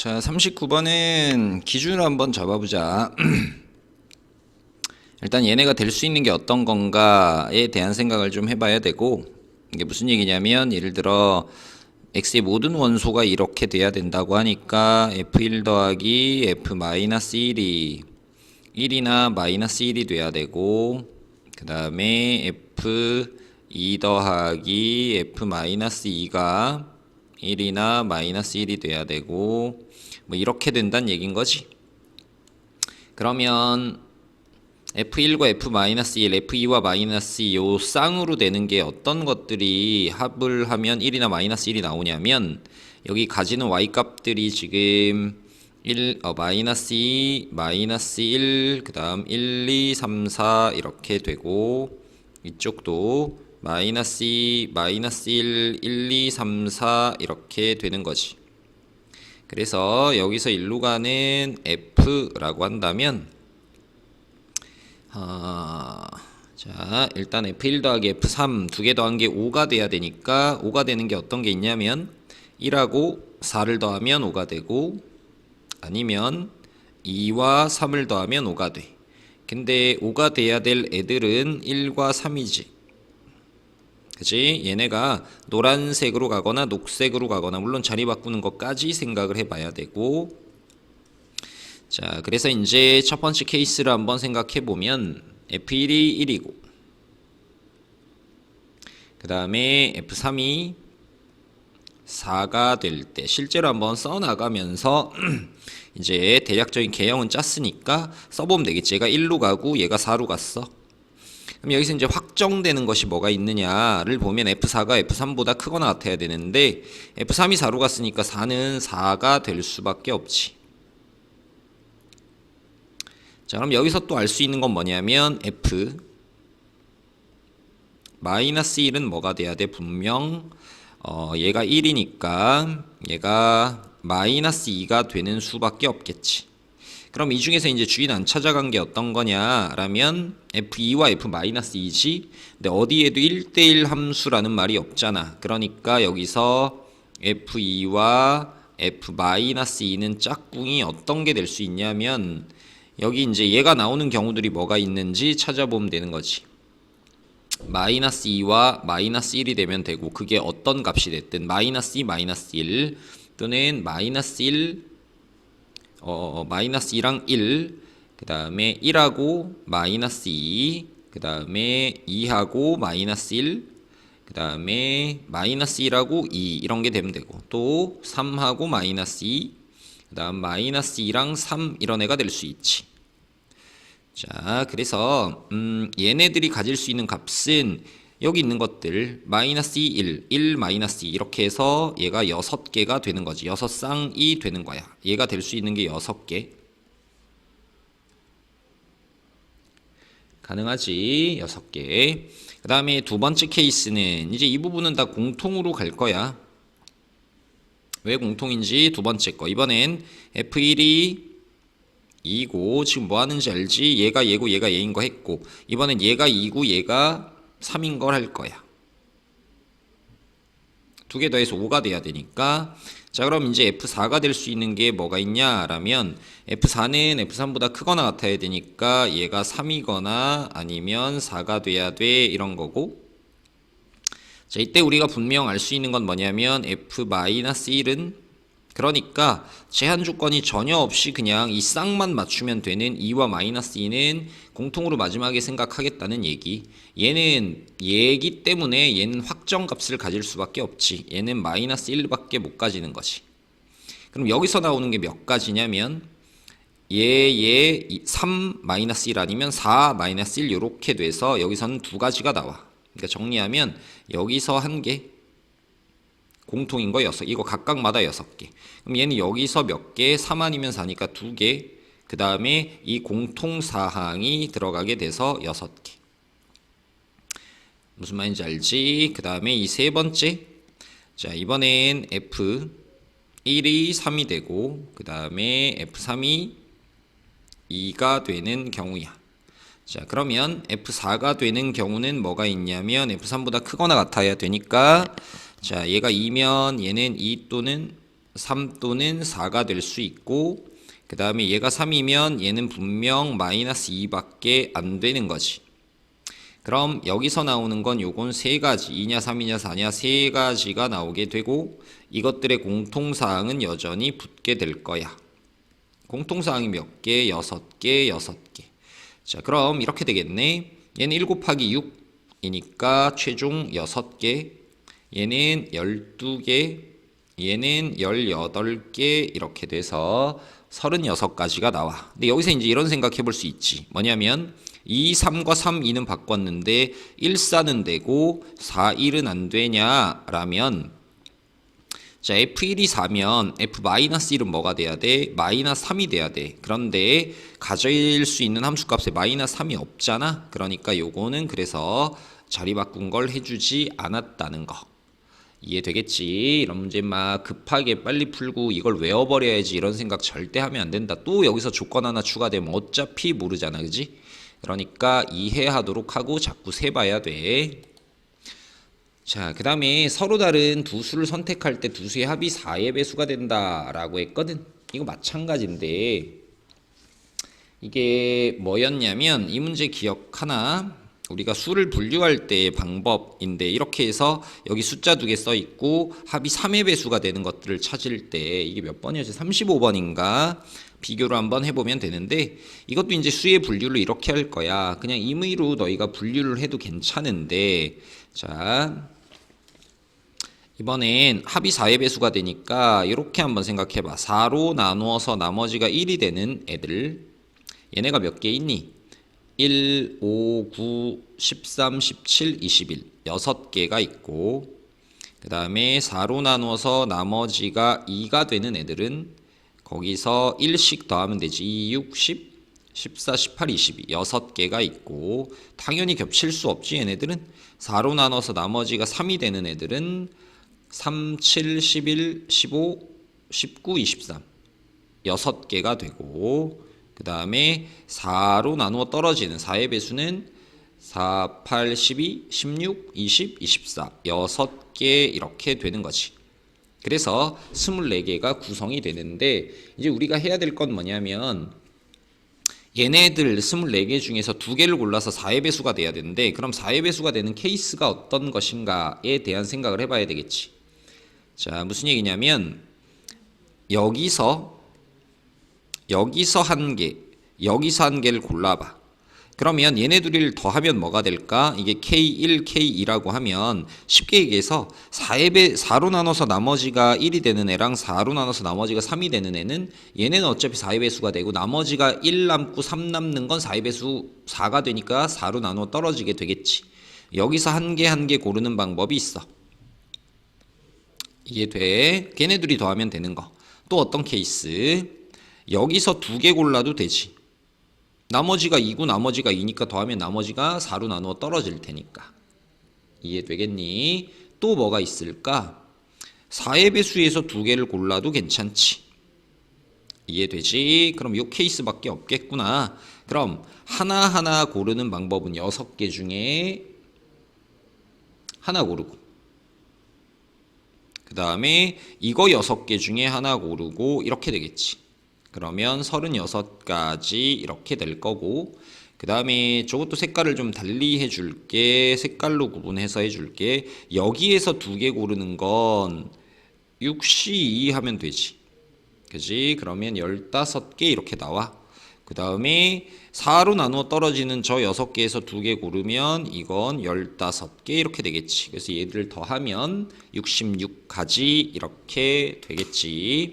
자, 39번은 기준을 한번 잡아보자. 일단 얘네가 될 수 있는 게 어떤 건가에 대한 생각을 좀 해봐야 되고 이게 무슨 얘기냐면 예를 들어 x의 모든 원소가 이렇게 돼야 된다고 하니까 f1 더하기 f 마이너스 1이 1이나 마이너스 1이 돼야 되고 그 다음에 f2 더하기 f 마이너스 2가 1이나 마이너스 1이 돼야 되고 뭐 이렇게 된다는 얘긴 거지. 그러면 F1과 F-1, F2와 마이너스 2, 요 쌍으로 되는 게 어떤 것들이 합을 하면 1이나 마이너스 1이 나오냐면 여기 가지는 y 값들이 지금 1, 어, 마이너스 2, 마이너스 1, 그 다음 1, 2, 3, 4 이렇게 되고 이쪽도 마이너스 2, 마이너스 1, 1, 2, 3, 4 이렇게 되는 거지. 그래서 여기서 일로 가는 F라고 한다면 아, 자, 일단 F1 더하기 F3 두 개 더한 게 5가 돼야 되니까 5가 되는 게 어떤 게 있냐면 1하고 4를 더하면 5가 되고 아니면 2와 3을 더하면 5가 돼. 근데 5가 돼야 될 애들은 1과 3이지. 그치? 얘네가 노란색으로 가거나 녹색으로 가거나 물론 자리 바꾸는 것까지 생각을 해봐야 되고. 자 그래서 이제 첫 번째 케이스를 한번 생각해 보면 F1이 1이고. 그 다음에 F3이 4가 될 때 실제로 한번 써나가면서 이제 대략적인 개형은 짰으니까 써보면 되겠지. 얘가 1로 가고 얘가 4로 갔어 그럼 여기서 이제 확정되는 것이 뭐가 있느냐를 보면 F4가 F3보다 크거나 같아야 되는데 F3이 4로 갔으니까 4는 4가 될 수밖에 없지. 자, 그럼 여기서 또 알 수 있는 건 뭐냐면 F 마이너스 1은 뭐가 돼야 돼? 분명 어, 얘가 1이니까 얘가 마이너스 2가 되는 수밖에 없겠지. 그럼 이 중에서 이제 주인 안 찾아간 게 어떤 거냐라면 f2와 f-2지. 근데 어디에도 1대1 함수라는 말이 없잖아. 그러니까 여기서 f2와 f-2는 짝꿍이 어떤 게 될 수 있냐면 여기 이제 얘가 나오는 경우들이 뭐가 있는지 찾아보면 되는 거지. 마이너스 2와 마이너스 1이 되면 되고 그게 어떤 값이 됐든 마이너스 2, 마이너스 1 또는 마이너스 1 어, 마이너스 2랑 1, 그 다음에 1하고 마이너스 2, 그 다음에 2하고 마이너스 1, 그 다음에 마이너스 1하고 2 이런 게 되면 되고 또 3하고 마이너스 2, 그 다음 마이너스 2랑 3 이런 애가 될 수 있지. 자, 그래서 음, 얘네들이 가질 수 있는 값은 여기 있는 것들 마이너스 2, 1, 1 마이너스 2 이렇게 해서 얘가 6개가 되는 거지. 6쌍이 되는 거야. 얘가 될 수 있는 게 6개. 가능하지. 6개. 그 다음에 두 번째 케이스는 이제 이 부분은 다 공통으로 갈 거야. 왜 공통인지 두 번째 거. 이번엔 F1이 2고 지금 뭐 하는지 알지? 얘가 얘고 얘가 얘인 거 했고 이번엔 얘가 2고 얘가 3인 걸 할 거야. 두 개 더해서 5가 돼야 되니까 자 그럼 이제 F4가 될 수 있는 게 뭐가 있냐라면 F4는 F3보다 크거나 같아야 되니까 얘가 3이거나 아니면 4가 돼야 돼. 이런 거고. 자 이때 우리가 분명 알 수 있는 건 뭐냐면 F-1은 그러니까 제한 조건이 전혀 없이 그냥 이 쌍만 맞추면 되는 2와 마이너스 2는 공통으로 마지막에 생각하겠다는 얘기. 얘는 얘기 때문에 얘는 확정 값을 가질 수밖에 없지. 얘는 마이너스 1밖에 못 가지는 거지. 그럼 여기서 나오는 게 몇 가지냐면 얘, 얘, 3 마이너스 1 아니면 4 마이너스 1 이렇게 돼서 여기서는 두 가지가 나와. 그러니까 정리하면 여기서 한 개, 공통인 거 여섯. 이거 각각마다 여섯 개. 그럼 얘는 여기서 몇 개? 3 아니면 4니까 두 개. 그 다음에 이 공통 사항이 들어가게 돼서 여섯 개. 무슨 말인지 알지? 그 다음에 이 세 번째. 자, 이번엔 F 1이 3이 되고, 그 다음에 F3이 2가 되는 경우야. 자, 그러면 F4가 되는 경우는 뭐가 있냐면 F3보다 크거나 같아야 되니까 자, 얘가 2면 얘는 2 또는 3 또는 4가 될 수 있고 그 다음에 얘가 3이면 얘는 분명 마이너스 2밖에 안 되는 거지. 그럼 여기서 나오는 건 요건 세 가지 2냐 3이냐 4냐 세 가지가 나오게 되고 이것들의 공통사항은 여전히 붙게 될 거야. 공통사항이 몇 개? 여섯 개, 여섯 개. 자, 그럼 이렇게 되겠네. 얘는 1 곱하기 6이니까 최종 여섯 개. 얘는 12개. 얘는 18개 이렇게 돼서 36가지가 나와. 근데 여기서 이제 이런 생각 해 볼 수 있지. 뭐냐면 2, 3과 3, 2는 바꿨는데 1, 4는 되고 4, 1은 안 되냐라면 자, F1이 4면 F-1은 뭐가 돼야 돼? 마이너스 3이 돼야 돼. 그런데 가져일 수 있는 함수값에 마이너스 3이 없잖아. 그러니까 요거는 그래서 자리 바꾼 걸 해주지 않았다는 거. 이해되겠지? 이런 문제 막 급하게 빨리 풀고 이걸 외워버려야지 이런 생각 절대 하면 안 된다. 또 여기서 조건 하나 추가되면 어차피 모르잖아. 그지? 그러니까 이해하도록 하고 자꾸 세봐야 돼. 자, 그 다음에 서로 다른 두 수를 선택할 때 두 수의 합이 4의 배수가 된다라고 했거든. 이거 마찬가지인데 이게 뭐였냐면 이 문제 기억하나? 우리가 수를 분류할 때의 방법인데 이렇게 해서 여기 숫자 두 개 써 있고 합이 3의 배수가 되는 것들을 찾을 때 이게 몇 번이었지? 35번인가? 비교를 한번 해보면 되는데 이것도 이제 수의 분류를 이렇게 할 거야. 그냥 임의로 너희가 분류를 해도 괜찮은데 자 이번엔 합이 4의 배수가 되니까 이렇게 한번 생각해봐. 4로 나누어서 나머지가 1이 되는 애들 얘네가 몇 개 있니? 1, 5, 9, 13, 17, 21 6개가 있고 그 다음에 4로 나누어서 나머지가 2가 되는 애들은 거기서 1씩 더하면 되지. 2, 6, 10, 14, 18, 22 6개가 있고 당연히 겹칠 수 없지. 얘네들은 4로 나눠서 나머지가 3이 되는 애들은 3, 7, 11, 15, 19, 23 6개가 되고 그 다음에 4로 나누어 떨어지는 4의 배수는 4, 8, 12, 16, 20, 24 6개 이렇게 되는 거지. 그래서 24개가 구성이 되는데 이제 우리가 해야 될 건 뭐냐면 얘네들 24개 중에서 두 개를 골라서 4의 배수가 돼야 되는데 그럼 4의 배수가 되는 케이스가 어떤 것인가에 대한 생각을 해봐야 되겠지. 자, 무슨 얘기냐면 여기서 여기서 한 개, 여기서 한 개를 골라봐. 그러면 얘네 둘을 더하면 뭐가 될까? 이게 K1, K2라고 하면 쉽게 얘기해서 4의 배, 4로 나눠서 나머지가 1이 되는 애랑 4로 나눠서 나머지가 3이 되는 애는 얘네는 어차피 4의 배수가 되고 나머지가 1 남고 3 남는 건 4의 배수 4가 되니까 4로 나눠 떨어지게 되겠지. 여기서 한 개 한 개 고르는 방법이 있어. 이해돼? 걔네들이 더하면 되는 거. 또 어떤 케이스? 여기서 두 개 골라도 되지. 나머지가 2고 나머지가 2니까 더하면 나머지가 4로 나누어 떨어질 테니까. 이해되겠니? 또 뭐가 있을까? 4의 배수에서 두 개를 골라도 괜찮지. 이해되지? 그럼 요 케이스밖에 없겠구나. 그럼 하나하나 고르는 방법은 6개 중에 하나 고르고 그 다음에 이거 6개 중에 하나 고르고 이렇게 되겠지. 그러면 36가지 이렇게 될 거고 그 다음에 저것도 색깔을 좀 달리 해줄게 색깔로 구분해서 해줄게. 여기에서 두 개 고르는 건 6C2 하면 되지. 그지? 그러면 15개 이렇게 나와. 그 다음에 4로 나누어 떨어지는 저 6개에서 두 개 고르면 이건 15개 이렇게 되겠지. 그래서 얘들을 더하면 66가지 이렇게 되겠지